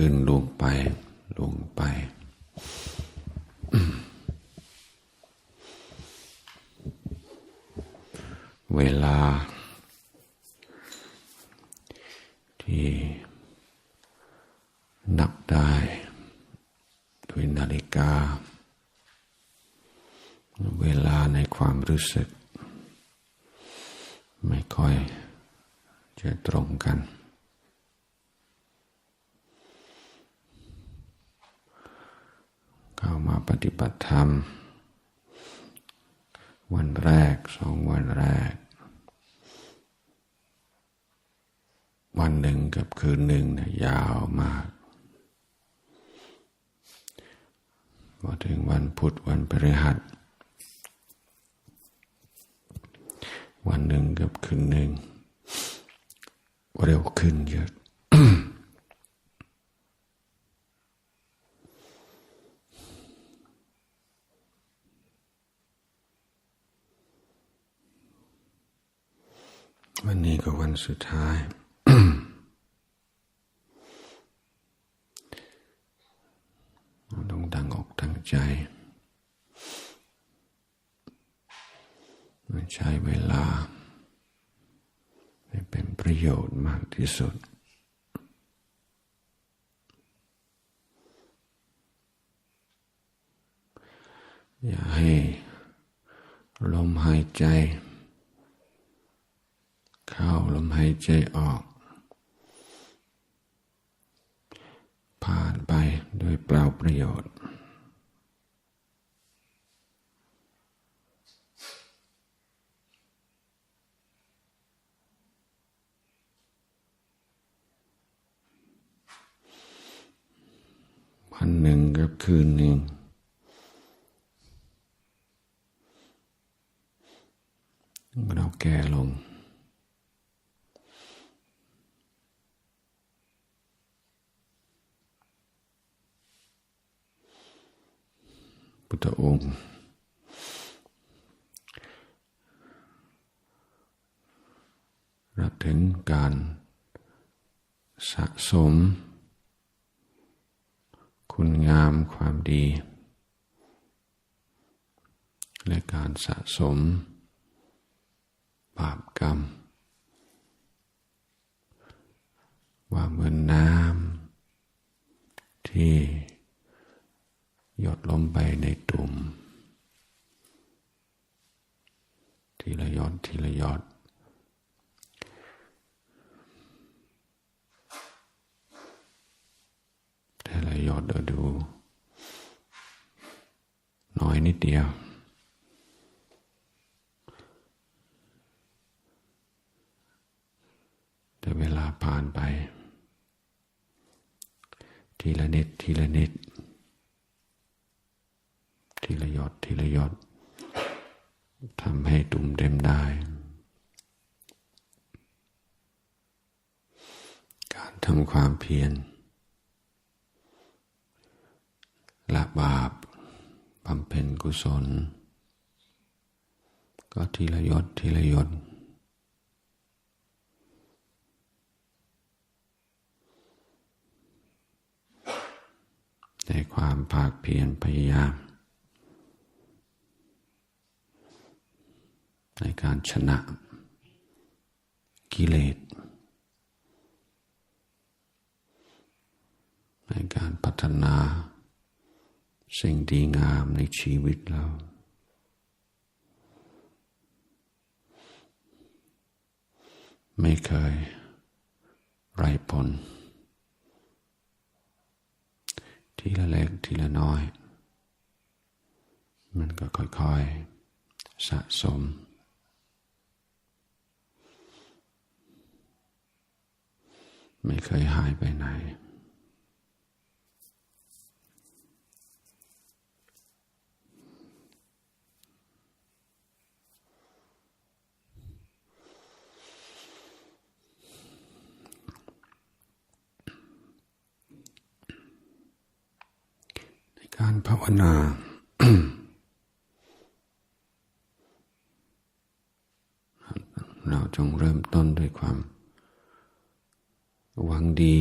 ขึ้นลงไป ลงไป เวลา ที่นับได้ด้วยนาฬิกา เวลาในความรู้สึก ไม่ค่อยจะตรงกัน เข้ามา ปฏิบัติธรรม วันแรกสองวันแรก วันหนึ่งกับคืนหนึ่งนะยาวมากพอถึงวันพุธวันพฤหัส วันหนึ่งกับคืนหนึ่งเร็วขึ้นเยอะ วันนี้ก็วันสุดท้าย ต้องตั้งอกตั้งใจใช้เวลา ให้เป็นประโยชน์มากที่สุดอย่าให้ลมหายใจ เข้าลมหายใจออก ผ่านไปโดยเปล่าประโยชน์ วันหนึ่งกับคืนหนึ่งเราแก่ลง พุทธองค์ระถึงการสะสม คุณงามความดี และการสะสม บาปกรรม ว่าเหมือนน้ำที่ หยดลงไปในตุ่ม ทีละหยดทีละหยดแต่ละหยดเราดู น้อยนิดเดียว แต่เวลาผ่านไป ทีละนิดทีละนิด ดทีละหยดทำให้ตุ่มเต็มได้ การทำความเพียรละบาปบำเพ็ญกุศล ก็ทีละยดทีละยดในความภาคเพียรพยายาม ในการชนะกิเลส ในการพัฒนาสิ่งดีงามในชีวิตเรา ไม่เคยไร้ผล ทีละเล็กทีละน้อย มันก็ค่อยๆ สะสม ไม่เคยหายไปไหน ในการภาวนาเราจงเริ่มต้นด้วยความ หวังดี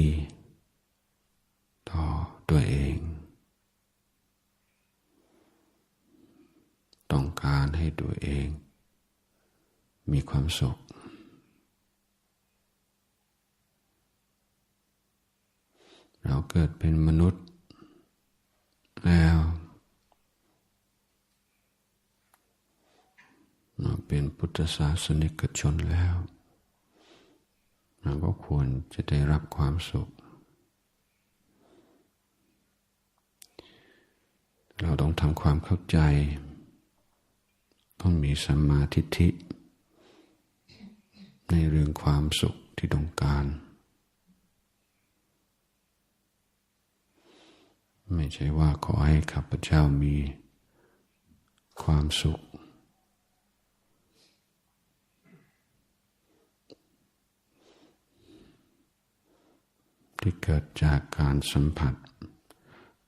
ต่อตัวเอง ต้องการให้ตัวเอง มีความสุข เราเกิดเป็นมนุษย์ แล้ว เราเป็นพุทธศาสนิกชนแล้ว เราก็ควรจะได้รับความสุข เราต้องทำความเข้าใจ ต้องมีสัมมาทิฏฐิในเรื่องความสุขที่ต้องการ ไม่ใช่ว่าขอให้ข้าพเจ้ามีความสุข ที่เกิดจากการสัมผัส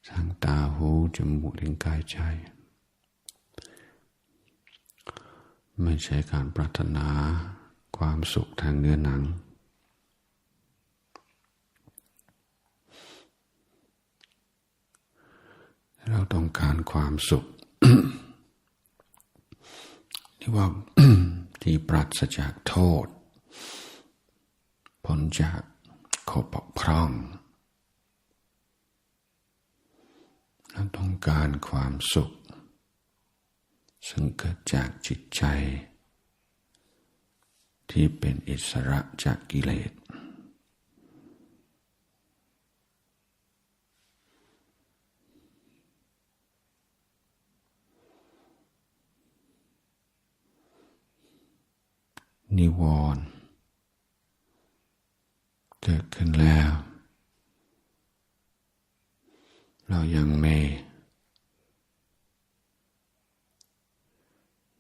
ทางตาหูจมูกลิ้นกายใจ ไม่ใช่การปรารถนาความสุขทางเนื้อหนัง เราต้องการความสุขที่ว่าที่ปราศจากโทษพ้นจาก ข้อบกพร่องเราต้องการความสุข ซึ่งเกิดจากจิตใจ ที่เป็นอิสระจากกิเลสนิวรณ์ เกิดขึ้นแล้ว เรายังไม่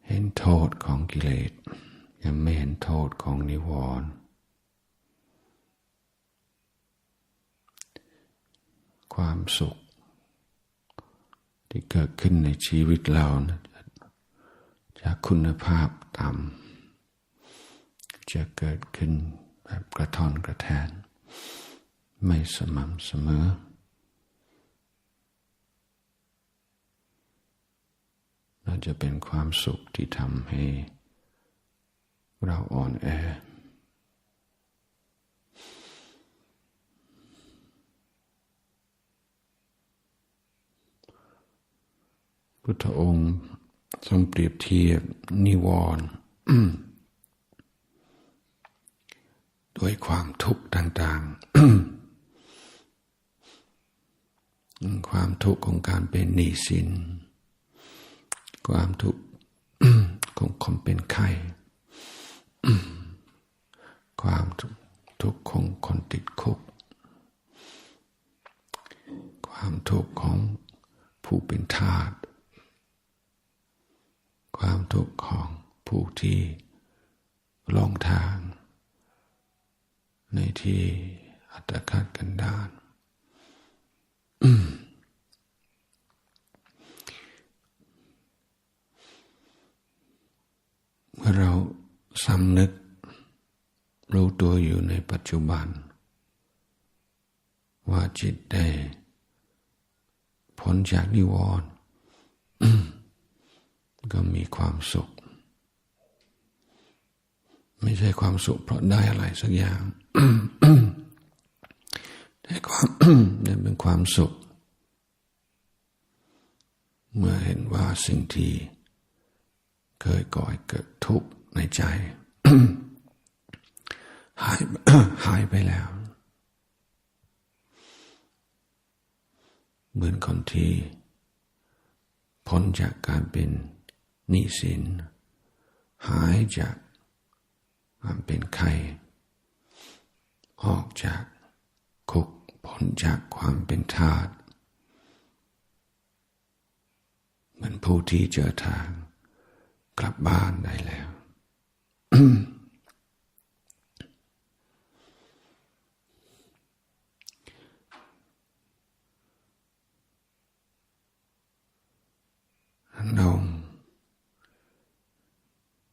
เห็นโทษของกิเลส ยังไม่เห็นโทษของนิวรณ์ความสุข ที่เกิดขึ้นในชีวิตเรานะจากคุณภาพต่ำจะเกิดขึ้น แบบกระท่อนกระแทน ไม่สม่ำเสมอ น่าจะเป็นความสุขที่ทำให้ เราอ่อนแอ พุทธองค์ทรงเปรียบเทียบนิวรณ์ ด้วยความทุกข์ต่างๆ ความทุกข์ของการเป็นหนี้สิน ความทุกข์ของคนเป็นไข้ความทุกข์ของคนติดคุก ความทุกข์ของผู้เป็นทาส ความทุกข์ของผู้ที่ลองทาง ในที่อัตคัดกันดานเมื่อเราสำนึก รู้ตัวอยู่ในปัจจุบัน ว่าจิตได้พ้นจากนิวรณ์ก็มีความสุข ไม่ใช่ความสุขเพราะได้อะไรสักอย่างแต่ความนั่นเป็นความสุข เมื่อเห็นว่าสิ่งที่เคยก่อให้เกิดทุกข์ในใจ หายหายไปแล้ว เหมือนคนที่พ้นจากการเป็นหนี้สิน หายจาก ความเป็นไข้ออกจากคุกพ้นจากความเป็นทาสเหมือนผู้ที่เจอทางกลับบ้านได้แล้ว เรา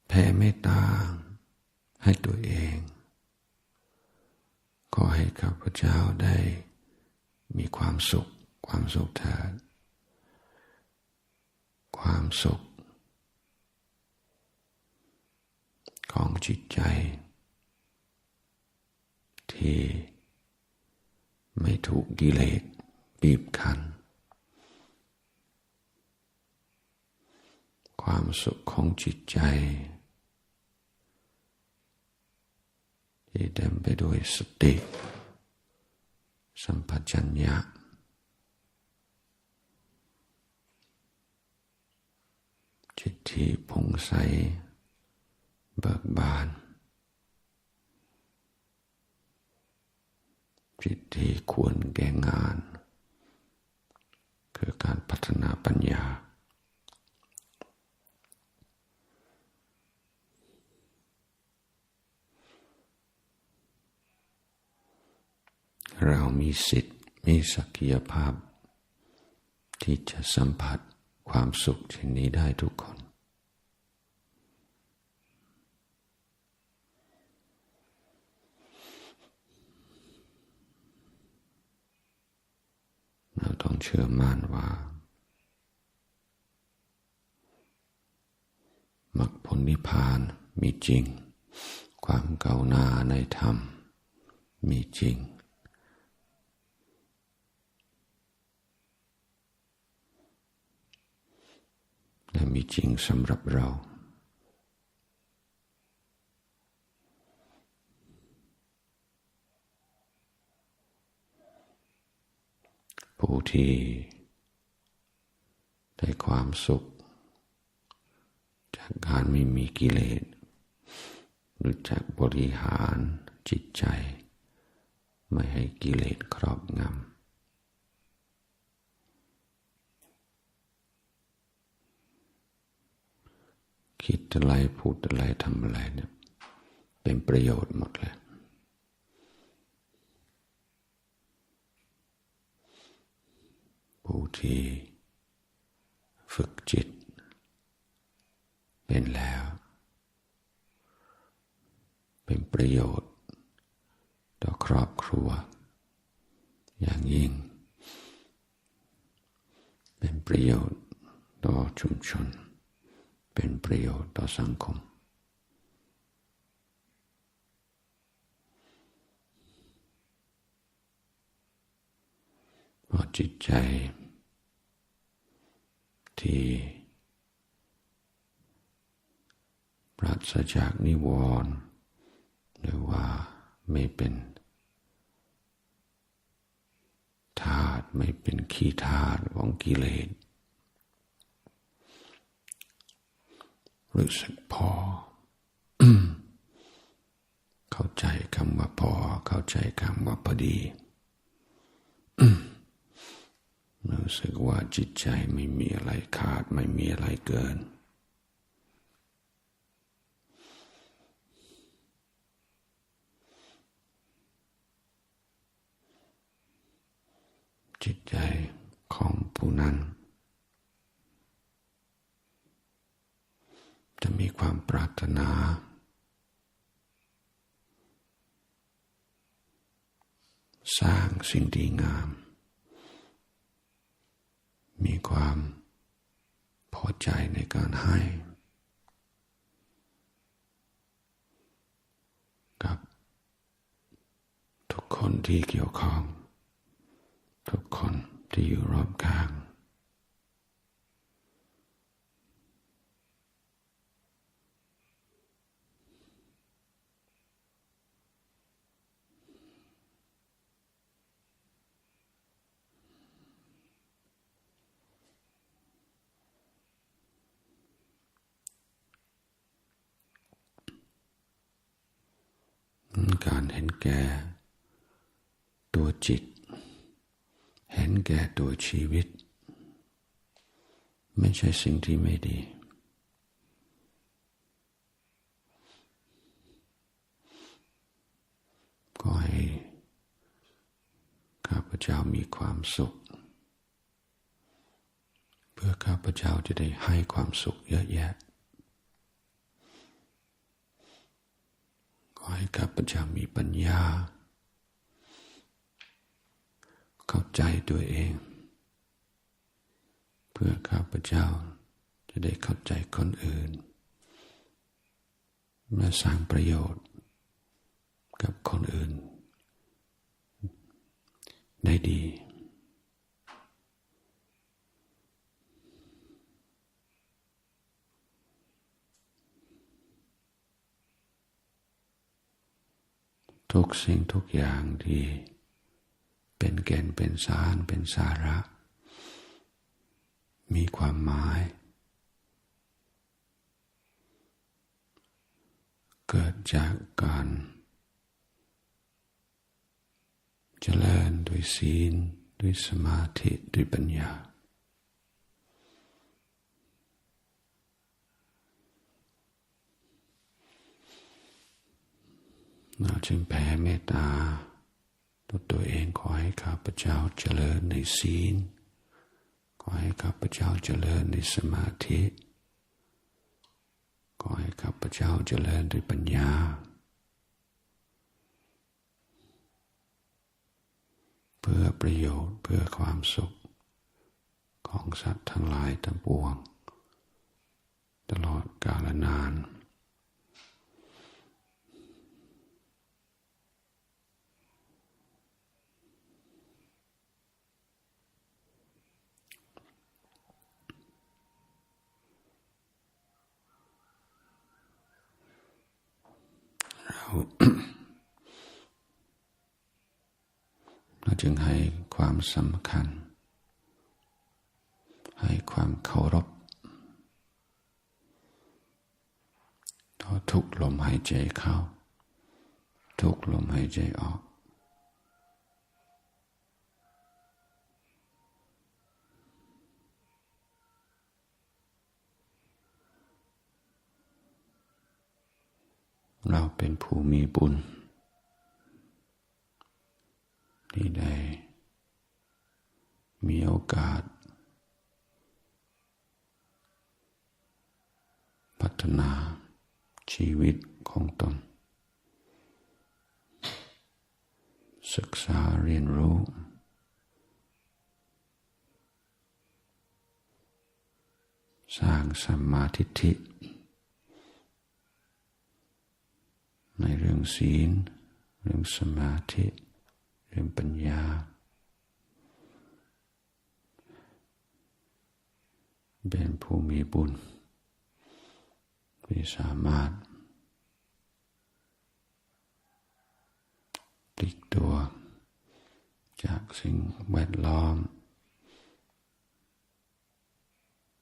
แผ่เมตตา ให้ตัวเอง ขอให้ข้าพเจ้าได้มีความสุข ความสุขเถิดความสุข ของจิตใจ ที่ไม่ถูกกิเลสบีบคั้นความสุขของจิตใจ ที่เต็มไปด้วยสติ สัมปชัญญะจิตที่พงใสเบิกบาน จิตที่ควรแก่งาน คือการพัฒนาปัญญา เรามีสิทธิ์มีศักยภาพ ที่จะสัมผัสความสุขเช่นนี้ได้ทุกคน เราต้องเชื่อมั่นว่ามรรคผลนิพพานมีจริง ความเก่าหน้าในธรรมมีจริง และมีจริงสำหรับเรา ผู้ที่ได้ความสุข จากการไม่มีกิเลสหรือจากบริหารจิตใจ ไม่ให้กิเลสครอบงำ คิดอะไรพูดอะไรทำอะไรเนี่ย เป็นประโยชน์หมดเลย ผู้ที่ฝึกจิต เป็นแล้ว เป็นประโยชน์ ต่อครอบครัว อย่างยิ่ง เป็นประโยชน์ต่อชุมชน เป็นประโยชน์ต่อสังคม เพราะจิตใจที่ปราศจากนิวรณ์หรือว่าไม่เป็นธาตุไม่เป็นขี้ธาตุของกิเลส รู้สึกพอ เข้าใจคำว่าพอ เข้าใจคำว่าพอดีรู้สึกว่าจิตใจไม่มีอะไรขาดไม่มีอะไรเกิน จิตใจของผู้นั้น จะมีความปรารถนา สร้างสิ่งดีงาม มีความพอใจในการให้ กับ ทุกคนที่เกี่ยวข้อง ทุกคนที่อยู่รอบข้าง การเห็นแก่ ตัวจิต เห็นแก่ตัวชีวิต ไม่ใช่สิ่งที่ไม่ดี ก็ให้ข้าพเจ้ามีความสุข เพื่อข้าพเจ้าจะได้ให้ความสุขเยอะแยะขอ ให้ข้าพเจ้ามีปัญญา เข้าใจตัวเอง เพื่อข้าพเจ้าจะได้เข้าใจคนอื่น และสร้างประโยชน์กับคนอื่น ได้ดี ทุกสิ่งทุกอย่างที่ เป็นแก่นเป็นสารเป็นสาระ มีความหมาย เกิดจากการเจริญด้วยศีลด้วยสมาธิด้วยปัญญา เราจึงแผ่เมตตาตัวตัวเองขอให้ข้าพเจ้าเจริญในศีล ขอให้ข้าพเจ้าเจริญในสมาธิ ขอให้ข้าพเจ้าเจริญด้วยปัญญา เพื่อประโยชน์เพื่อความสุข ของสัตว์ทั้งหลายทั้งปวง ตลอดกาลนาน เราจึงให้ความสำคัญ ให้ความเคารพต่อทุกลมหายใจเข้า ทุกลมหายใจออก เราเป็นผู้มีบุญ ที่ได้ มีโอกาส พัฒนาชีวิตของตน ศึกษาเรียนรู้สร้างสัมมาทิฏฐิ ในเรื่องศีล เรื่องสมาธิ เรื่องปัญญา เป็นผู้มีบุญที่สามารถปลิกตัว จากสิ่งแวดล้อม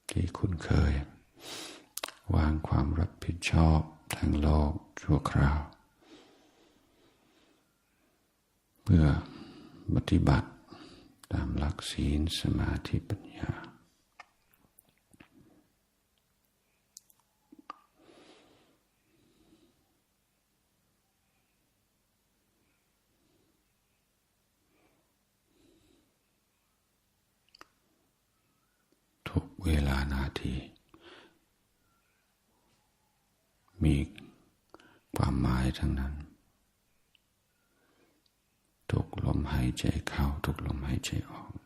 ที่คุ้นเคย วางความรับผิดชอบ ทางโลกชั่วคราว เพื่อปฏิบัติตามหลักศีลสมาธิปัญญา ทุกเวลานาที มีความหมายทั้งนั้น ทุกลมหายใจเข้า ทุกลมหายใจออก